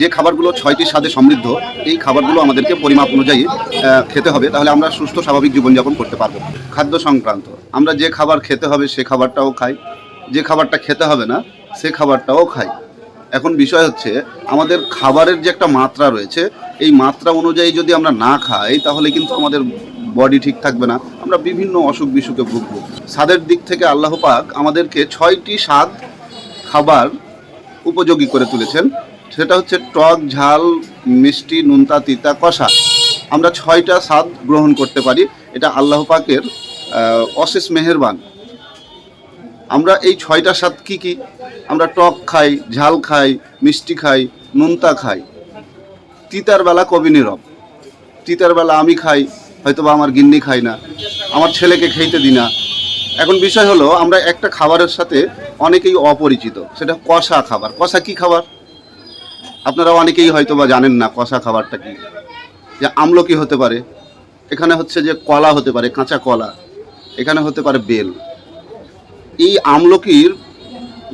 যে খাবারগুলো ছয়টি স্বাদে সমৃদ্ধ, এই খাবারগুলো আমাদেরকে পরিমাপ অনুযায়ী খেতে হবে। তাহলে আমরা সুস্থ, স্বাভাবিক জীবনযাপন করতে পারব। খাদ্য সংক্রান্ত। আমরা যে খাবার খেতে হবে সে খাবারটাও খাই। যে খাবারটা খেতে হবে না, সে খাবারটাও খাই। এখন বিষয় হচ্ছে, আমাদের খাবারের যে একটা মাত্রা রয়েছে, এই মাত্রা অনুযায়ী যদি আমরা না খাই, তাহলে কিন্তু আমাদের বডি ঠিক থাকবে না। আমরা বিভিন্ন অসুখ বিসুখে ভুগব। স্বাদের দিক থেকে আল্লাহ পাক আমাদেরকে ছয়টি স্বাদ খাবার উপযোগী করে তুলেছেন। সেটা হচ্ছে টক, ঝাল, মিষ্টি, নুনতা, তিতা, কষা। আমরা ছয়টা স্বাদ গ্রহণ করতে পারি। এটা আল্লাহ পাকের অশেষ মেহেরবান। আমরা এই ছয়টা স্বাদ কি কি? আমরা টক খাই, ঝাল খাই, মিষ্টি খাই, নুনতা খাই। তিতার বেলা কবি নীরব। তিতার বেলা আমি খাই হয়তো বা আমার গিন্নি খাই না, আমার ছেলেকে খেতে দিই না। এখন বিষয় হলো, আমরা একটা খাবারের সাথে অনেকেই অপরিচিত। সেটা কষা খাবার। কষা কি খাবার? আপনারা অনেকেই হয়তো বা জানেন না কষা খাবারটা কি। যে আমলকি হতে পারে, এখানে হচ্ছে যে কলা হতে পারে, কাঁচা কলা, এখানে হতে পারে বেল। এই আমলকির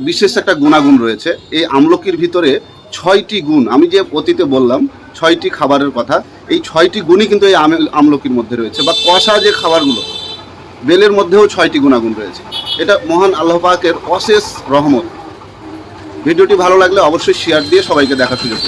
বিশেষ একটা গুণাগুণ রয়েছে। এই আমলকির ভিতরে ছয়টি গুণ, আমি যে অতীতে বললাম, ছয়টি খাবারের কথা, এই ছয়টি গুণই কিন্তু এই আমলকির মধ্যে রয়েছে। বা কষা যে খাবারগুলো, বেলের মধ্যেও ছয়টি গুণাগুণ রয়েছে। এটা মহান আল্লাহ পাকের অশেষ রহমত। ভিডিওটি ভালো লাগলে অবশ্যই শেয়ার দিয়ে সবাইকে দেখার সুযোগ